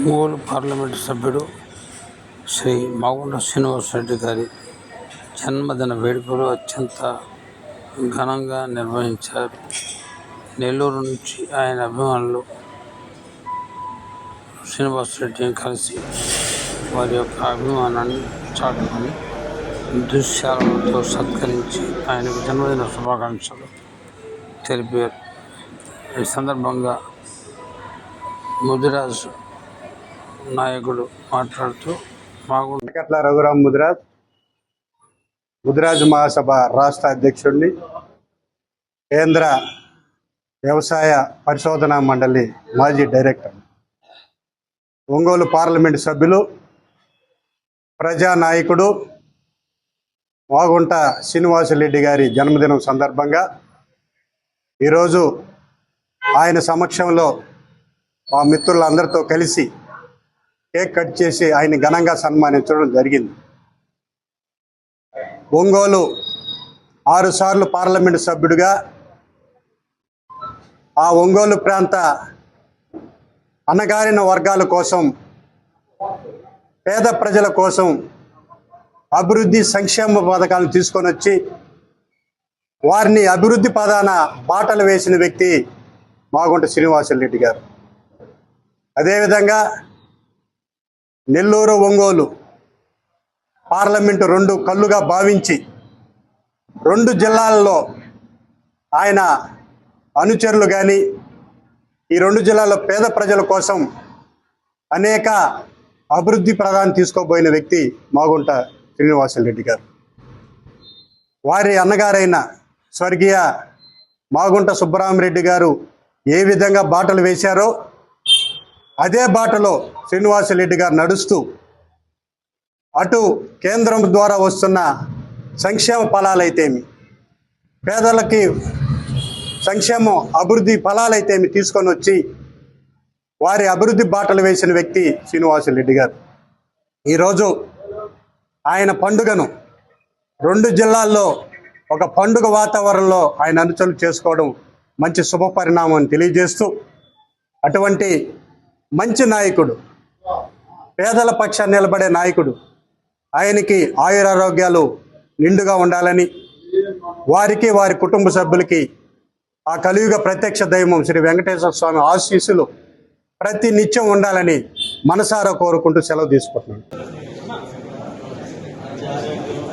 Ongole parliament సభ్యుడు శ్రీ మాగుంట శ్రీనివాసరెడ్డి గారి జన్మదిన వేడుకలు అత్యంత ఘనంగా నిర్వహించారు. నెల్లూరు నుంచి ఆయన అభిమానులు శ్రీనివాసరెడ్డిని కలిసి వారి యొక్క అభిమానాన్ని చాటుకొని దృశ్యాలతో సత్కరించి ఆయనకు జన్మదిన శుభాకాంక్షలు తెలిపారు ఈ సందర్భంగా ముదిరాజ్ నాయకుడు మాట్లాడుతూ మాగుంట వెంకట్ల రఘురాం ముదిరాజ్ ముదిరాజ్ మహాసభ రాష్ట్ర అధ్యక్షుడిని కేంద్ర వ్యవసాయ పరిశోధనా మండలి మాజీ డైరెక్టర్ ఒంగోలు పార్లమెంటు సభ్యులు ప్రజా నాయకుడు వాగుంట శ్రీనివాసరెడ్డి గారి జన్మదినం సందర్భంగా ఈరోజు ఆయన సమక్షంలో మా మిత్రులందరితో కలిసి కేక్ కట్ చేసి ఆయన ఘనంగా సన్మానించడం జరిగింది. ఒంగోలు ఆరుసార్లు పార్లమెంటు సభ్యుడిగా ఆ ఒంగోలు ప్రాంత అణగారిన వర్గాల కోసం పేద ప్రజల కోసం అభివృద్ధి సంక్షేమ పథకాలను తీసుకొని వచ్చి వారిని అభివృద్ధి పదాన బాటలు వేసిన వ్యక్తి మాగుంట శ్రీనివాసరెడ్డి గారు. అదేవిధంగా నెల్లూరు ఒంగోలు పార్లమెంటు రెండు కళ్ళుగా భావించి రెండు జిల్లాల్లో ఆయన అనుచరులు కానీ ఈ రెండు జిల్లాల్లో పేద ప్రజల కోసం అనేక అభివృద్ధి ప్రధాన తీసుకోబోయిన వ్యక్తి మాగుంట శ్రీనివాసరెడ్డి గారు. వారి అన్నగారైన స్వర్గీయ మాగుంట సుబ్బరామరెడ్డి గారు ఏ విధంగా బాటలు వేశారో అదే బాటలో శ్రీనివాసరెడ్డి గారు నడుస్తూ అటు కేంద్రం ద్వారా వస్తున్న సంక్షేమ ఫలాలైతేమి పేదలకి సంక్షేమం అభివృద్ధి ఫలాలైతేమి తీసుకొని వచ్చి వారి అభివృద్ధి బాటలు వేసిన వ్యక్తి శ్రీనివాసరెడ్డి గారు. ఈరోజు ఆయన పండుగను రెండు జిల్లాల్లో ఒక పండుగ వాతావరణంలో ఆయన అనుచరులు చేసుకోవడం మంచి శుభ పరిణామం తెలియజేస్తూ అటువంటి మంచి నాయకుడు పేదల పక్షాన్ని నిలబడే నాయకుడు ఆయనకి ఆయురారోగ్యాలు నిండుగా ఉండాలని వారికి వారి కుటుంబ సభ్యులకి ఆ కలియుగ ప్రత్యక్ష దైవం శ్రీ వెంకటేశ్వర స్వామి ఆశీస్సులు ప్రతి నిత్యం ఉండాలని మనసారా కోరుకుంటూ సెలవు తీసుకుంటున్నాను.